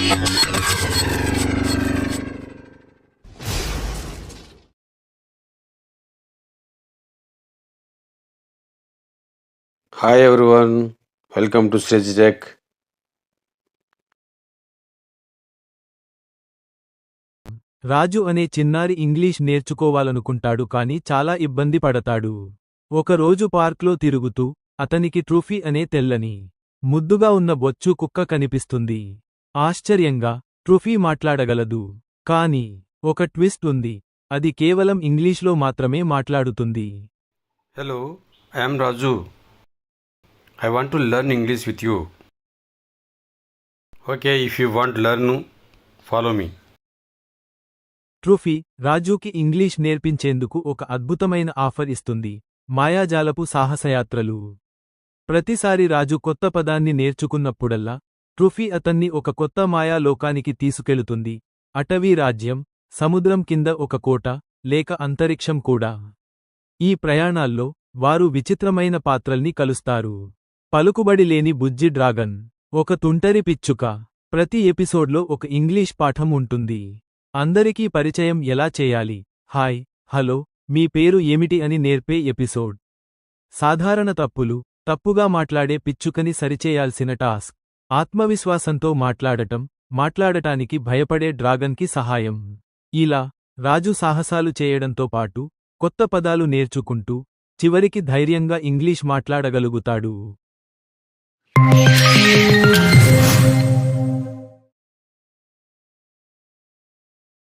Hi everyone welcome to stage tech Raju అనే చిన్నారి English నేర్చుకోవాలనుకుంటాడు కాని చాలా ఇబ్బంది పడతాడు. ఒకరోజు పార్క్లో తిరుగుతూ అతనికి ట్రూఫీ అనే తెల్లని ముద్దుగా ఉన్న బొచ్చు కుక్క కనిపిస్తుంది. ఆశ్చర్యంగా ట్రూఫీ మాట్లాడగలదు కాని ఒక ట్విస్ట్ ఉంది అది కేవలం ఇంగ్లీష్లో మాత్రమే మాట్లాడుతుంది I am Raju. I want to learn English with you. Okay, if you want learn, follow me. ట్రూఫీ రాజుకి ఇంగ్లీష్ నేర్పించేందుకు ఒక అద్భుతమైన ఆఫర్ ఇస్తుంది మాయాజాలపు సాహసయాత్రలు ప్రతిసారి రాజు కొత్త పదాన్ని నేర్చుకున్నప్పుడల్లా ట్రుఫీ అతన్ని ఒక కొత్త మాయా లోకానికి తీసుకెళుతుంది. అటవీ రాజ్యం సముద్రం కింద ఒక కోట లేక అంతరిక్షం కూడా. ఈ ప్రయాణాల్లో వారు విచిత్రమైన పాత్రల్ని కలుస్తారు. పలుకుబడి లేని బుజ్జి డ్రాగన్ ఒక తుంటరి పిచ్చుక. ప్రతి ఎపిసోడ్లో ఒక ఇంగ్లీష్ పాఠం ఉంటుంది. అందరికీ పరిచయం ఎలా చేయాలి? హాయ్ హలో మీ పేరు ఏమిటి అని నేర్పే ఎపిసోడ్. సాధారణ తప్పులు తప్పుగా మాట్లాడే పిచ్చుకని సరిచేయాల్సిన టాస్క్. ఆత్మవిశ్వాసంతో మాట్లాడటం మాట్లాడటానికి భయపడే డ్రాగన్కి సహాయం. ఇలా రాజు సాహసాలు చేయడంతో పాటు కొత్త పదాలు నేర్చుకుంటూ చివరికి ధైర్యంగా ఇంగ్లీష్ మాట్లాడగలుగుతాడు.